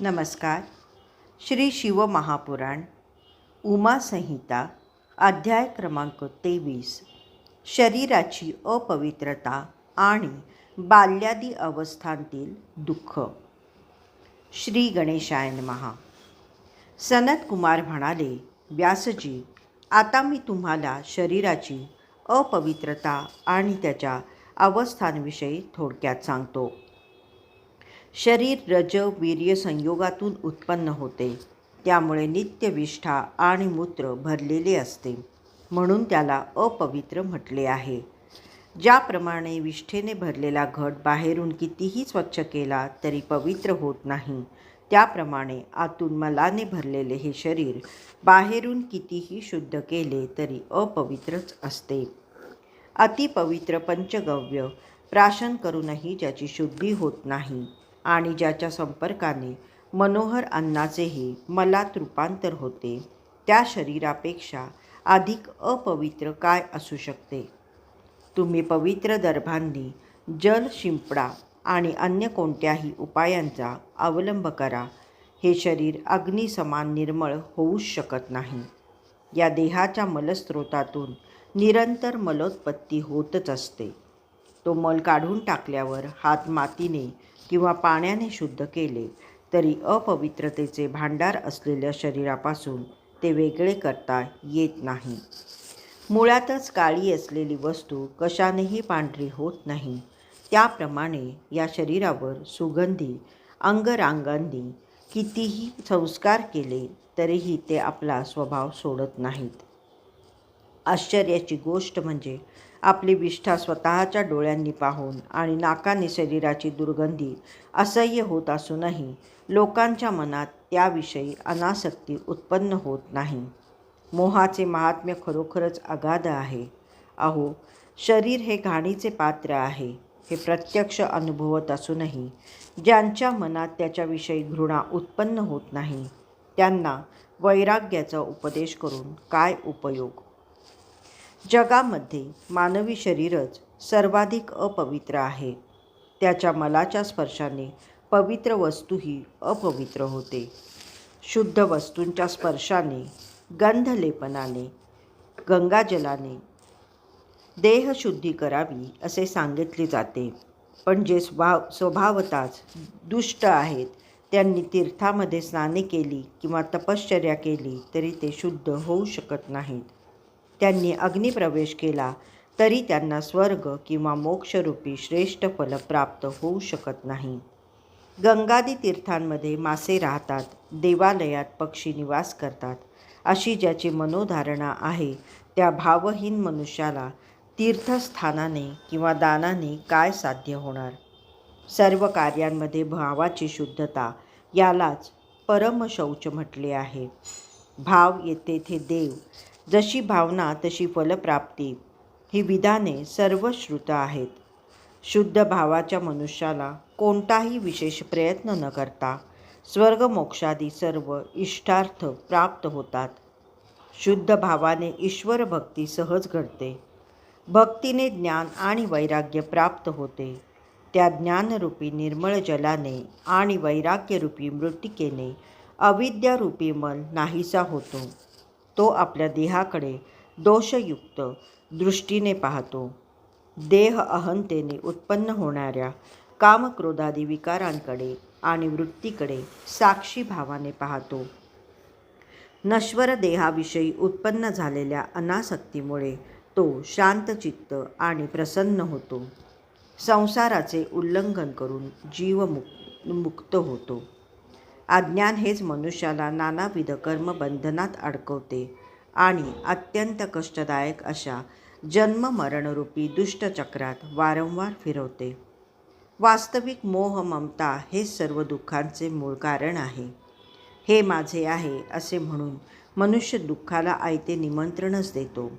नमस्कार. श्री शिवमहापुराण उमा संहिता अध्याय क्रमांक तेवीस. शरीराची अपवित्रता आणि बाल्यादी अवस्थांतील दुःख. श्री गणेशायन महा सनत कुमार म्हणाले व्यासजी आता मी तुम्हाला शरीराची अपवित्रता आणि त्याच्या अवस्थांविषयी थोडक्यात सांगतो. शरीर रज वीर्य संयोगातून उत्पन्न होते. त्यामुळे नित्यविष्ठा आणि मूत्र भरलेले असते. म्हणून त्याला अपवित्र म्हटले आहे. ज्याप्रमाणे विष्ठेने भरलेला घट बाहेरून कितीही स्वच्छ केला तरी पवित्र होत नाही. त्याप्रमाणे आतून मलाने भरलेले हे शरीर बाहेरून कितीही शुद्ध केले तरी अपवित्रच असते. अतिपवित्र पंचगव्य प्राशन करूनही ज्याची शुद्धी होत नाही. आणि ज्याच्या संपर्काने मनोहर अन्नाचेही मलात रूपांतर होते त्या शरीरापेक्षा अधिक अपवित्र काय असू शकते? तुम्ही पवित्र दर्भांनी जल शिंपडा आणि अन्य कोणत्याही उपायांचा अवलंब करा. हे शरीर अग्निसमान निर्मळ होऊच शकत नाही. या देहाच्या मलस्रोतातून निरंतर मलोत्पत्ती होतच असते. तो मल काढून टाकल्यावर हात मातीने किंवा पाण्याने शुद्ध केले तरी अपवित्रतेचे भांडार असलेल्या शरीरापासून ते वेगळे करता येत नाही. मुळातच काळी असलेली वस्तू कशानेही पांढरी होत नाही. त्याप्रमाणे या शरीरावर सुगंधी अंगरांगांनी कितीही संस्कार केले तरीही ते आपला स्वभाव सोडत नाहीत. आश्चर्याची गोष्ट म्हणजे आपली विष्ठा स्वतःच्या डोळ्यांनी पाहून आणि नाकाने शरीराची दुर्गंधी असह्य होत असूनही लोकांच्या मनात त्याविषयी अनासक्ती उत्पन्न होत नाही. मोहाचे महात्म्य खरोखरच अगाध आहे. अहो शरीर हे घाणीचे पात्र आहे हे प्रत्यक्ष अनुभवत असूनही ज्यांच्या मनात त्याच्याविषयी घृणा उत्पन्न होत नाही त्यांना वैराग्याचा उपदेश करून काय उपयोग? जगामध्ये मानवी शरीरच सर्वाधिक अपवित्र आहे. त्याच्या मलाच्या स्पर्शाने पवित्र वस्तूही अपवित्र होते. शुद्ध वस्तूंच्या स्पर्शाने गंधलेपनाने गंगाजलाने देहशुद्धी करावी असे सांगितले जाते. पण जे स्वभाव स्वभावताच दुष्ट आहेत त्यांनी तीर्थामध्ये स्नाने केली किंवा तपश्चर्या केली तरी ते शुद्ध होऊ शकत नाहीत. त्यांनी अग्निप्रवेश केला तरी त्यांना स्वर्ग किंवा मोक्षरूपी श्रेष्ठ फल प्राप्त होऊ शकत नाही. गंगादी तीर्थांमध्ये मासे राहतात देवालयात पक्षी निवास करतात. अशी ज्याची मनोधारणा आहे त्या भावहीन मनुष्याला तीर्थस्थानाने किंवा दानाने काय साध्य होणार? सर्व कार्यांमध्ये भावाची शुद्धता यालाच परमशौच म्हटले आहे. भाव येते थे देव जशी भावना तशी फलप्राप्ती ही विधाने सर्व श्रुत आहेत. शुद्ध भावाच्या मनुष्याला कोणताही विशेष प्रयत्न न करता स्वर्गमोक्षादी सर्व इष्टार्थ प्राप्त होतात. शुद्ध भावाने ईश्वर भक्ती सहज घडते. भक्तीने ज्ञान आणि वैराग्य प्राप्त होते. त्या ज्ञानरूपी निर्मळ जलाने आणि वैराग्यरूपी मृत्तिकेने अविद्यारूपी मन नाहीसा होतो. तो आपल्या देहाकडे दोषयुक्त दृष्टीने पाहतो. देह अहंतेने उत्पन्न होणाऱ्या कामक्रोधादी विकारांकडे आणि वृत्तीकडे साक्षी भावाने पाहतो. नश्वर देहाविषयी उत्पन्न झालेल्या अनासक्तीमुळे तो शांतचित्त आणि प्रसन्न होतो. संसाराचे उल्लंघन करून जीव मुक मुक्त होतो. अज्ञान हेच मनुष्याला नानाविध कर्मबंधनात अडकवते आणि अत्यंत कष्टदायक अशा जन्ममरणरूपी दुष्टचक्रात वारंवार फिरवते. वास्तविक मोह ममता हे सर्व दुःखांचे मूळ कारण आहे. हे माझे आहे असे म्हणून मनुष्य दुःखाला आयते निमंत्रणच देतो.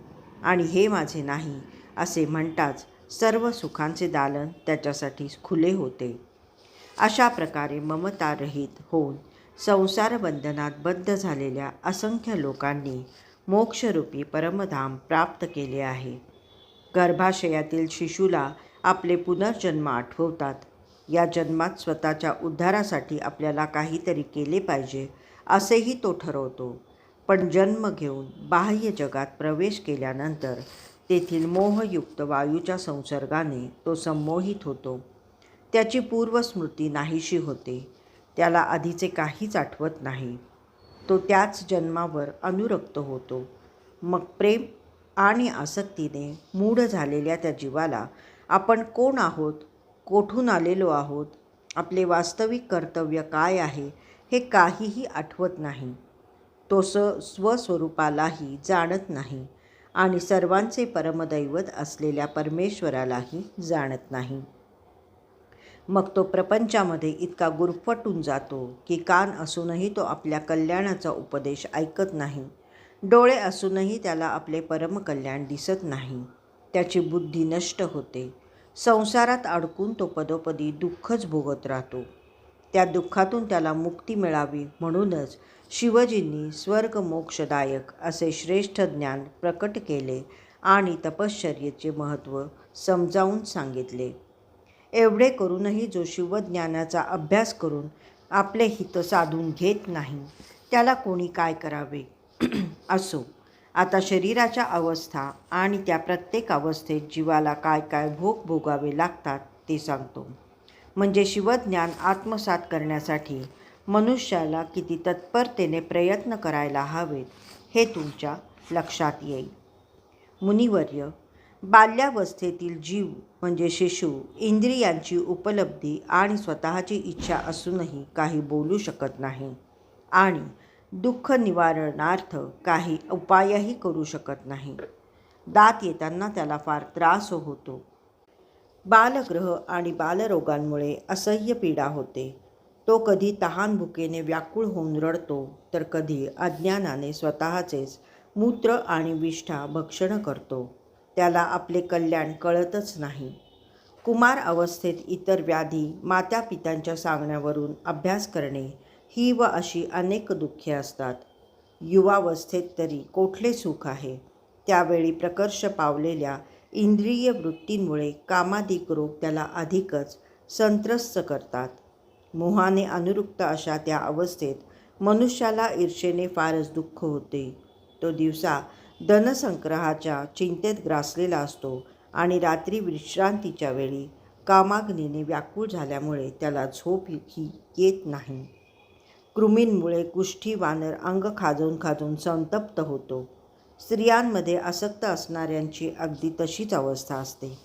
आणि हे माझे नाही असे म्हणताच सर्व सुखांचे दालन त्याच्यासाठी खुले होते. अशा प्रकारे ममतारहित होऊन संसारबंधनात बद्ध झालेल्या असंख्य लोकांनी मोक्षरूपी परमधाम प्राप्त केले आहे. गर्भाशयातील शिशूला आपले पुनर्जन्म आठवतात. या जन्मात स्वतःच्या उद्धारासाठी आपल्याला काहीतरी केले पाहिजे असेही तो ठरवतो. पण जन्म घेऊन बाह्य जगात प्रवेश केल्यानंतर तेथील मोहयुक्त वायूच्या संसर्गाने तो संमोहित होतो. त्याची पूर्वस्मृती नाहीशी होते. त्याला आधीचे काहीच आठवत नाही. तो त्याच जन्मावर अनुरक्त होतो. मग प्रेम आणि आसक्तीने मूढ झालेल्या त्या जीवाला आपण कोण आहोत? कोठून आलेलो आहोत? आपले वास्तविक कर्तव्य काय आहे? हे काहीही आठवत नाही. तो स स्वस्वरूपालाही जाणत नाही आणि सर्वांचे परमदैवत असलेल्या परमेश्वरालाही जाणत नाही. मग तो प्रपंचामध्ये इतका गुरफटून जातो की कान असूनही तो आपल्या कल्याणाचा उपदेश ऐकत नाही. डोळे असूनही त्याला आपले परमकल्याण दिसत नाही. त्याची बुद्धी नष्ट होते. संसारात अडकून तो पदोपदी दुःखच भोगत राहतो. त्या दुःखातून त्याला मुक्ती मिळावी म्हणूनच शिवजींनी स्वर्ग मोक्षदायक असे श्रेष्ठ ज्ञान प्रकट केले आणि तपश्चर्येचे महत्त्व समजावून सांगितले. एवढे करूनही जो शिवज्ञानाचा अभ्यास करून आपले हित साधून घेत नाही. त्याला कोणी काय करावे? असो आता शरीराच्या अवस्था आणि त्या प्रत्येक अवस्थेत जीवाला काय काय भोग भोगावे लागतात ते सांगतो. म्हणजे शिवज्ञान आत्मसात करण्यासाठी मनुष्याला किती तत्परतेने प्रयत्न करायला हवेत हे तुमच्या लक्षात येईल. मुनिवर्य बाल्यावस्थेतील जीव म्हणजे शिशु इंद्रियांची उपलब्धी आणि स्वतःची इच्छा असूनही काही बोलू शकत नाही आणि दुःख निवारणार्थ काही उपायही करू शकत नाही. दात येताना त्याला फार त्रास होतो. बालग्रह आणि बालरोगांमुळे असह्य पीडा होते. तो कधी तहान भुकेने व्याकुळ होऊन रडतो तर कधी अज्ञानाने स्वतःचेच मूत्र आणि विष्ठा भक्षण करतो. त्याला आपले कल्याण कळतच नाही. कुमार अवस्थेत इतर व्याधी मातापित्यांच्या सांगण्यावरून अभ्यास करणे ही व अशी अनेक दुःखे असतात. युवावस्थेत तरी कोठले सुख आहे? त्यावेळी प्रकर्ष पावलेल्या इंद्रिय वृत्तींमुळे कामाधिक रोग त्याला अधिकच संत्रस्त करतात. मोहाने अनुरुक्त अशा त्या अवस्थेत मनुष्याला ईर्षेने फारच दुःख होते. तो दिवसा धनसंग्रहाच्या चिंतेत ग्रासलेला असतो आणि रात्री विश्रांतीच्या वेळी कामाग्नीने व्याकुळ झाल्यामुळे त्याला झोप ही येत नाही. कृमींमुळे कुष्ठी वानर अंग खाजून खाजून संतप्त होतो. स्त्रियांमध्ये आसक्त असणाऱ्यांची अगदी तशीच अवस्था असते.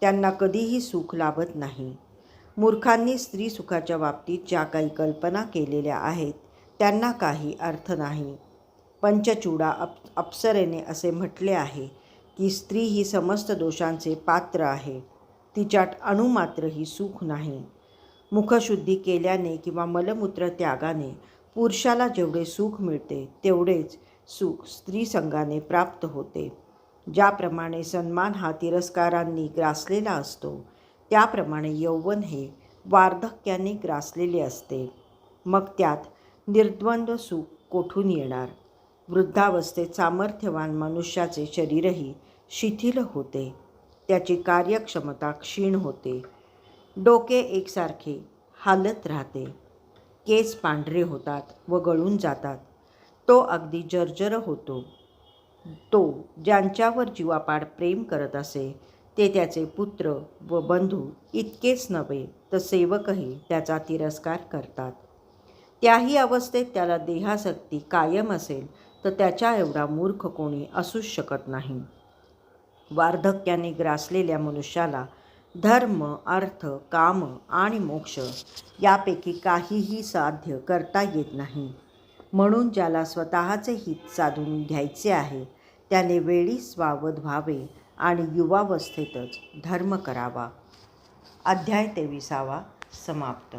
त्यांना कधीही सुख लाभत नाही. मूर्खांनी स्त्री सुखाच्या बाबतीत ज्या काही कल्पना केलेल्या आहेत त्यांना काही अर्थ नाही. पंचचूडा अप अप्सरेने असे म्हटले आहे की स्त्री ही समस्त दोषांचे पात्र आहे. तिच्यात अणुमात्रही सुख नाही. मुखशुद्धी केल्याने किंवा मलमूत्र त्यागाने पुरुषाला जेवढे सुख मिळते तेवढेच सुख स्त्री संघाने प्राप्त होते. ज्याप्रमाणे सन्मान हा तिरस्कारांनी ग्रासलेला असतो त्याप्रमाणे यौवन हे वार्धक्याने ग्रासलेले असते. मग त्यात निर्द्वंद्व सुख कोठून येणार? वृद्धावस्थेत सामर्थ्यवान मनुष्याचे शरीरही शिथिल होते. त्याची कार्यक्षमता क्षीण होते. डोके एकसारखे हालत राहते. केस पांढरे होतात व गळून जातात. तो अगदी जर्जर होतो. तो ज्यांच्यावर जीवापाड प्रेम करत असे ते त्याचे पुत्र व बंधू इतकेच नव्हे तर सेवकही त्याचा तिरस्कार करतात. त्याही अवस्थेत त्याला देहासक्ती कायम असेल तर त्याच्या एवढा मूर्ख कोणी असूच शकत नाही. वार्धक्याने ग्रासलेल्या मनुष्याला धर्म अर्थ काम आणि मोक्ष यापैकी काहीही साध्य करता येत नाही. म्हणून ज्याला स्वतःचे हित साधून घ्यायचे आहे त्याने वेळी स्वावध व्हावे आणि युवावस्थेतच धर्म करावा. अध्याय तेविसावा समाप्त.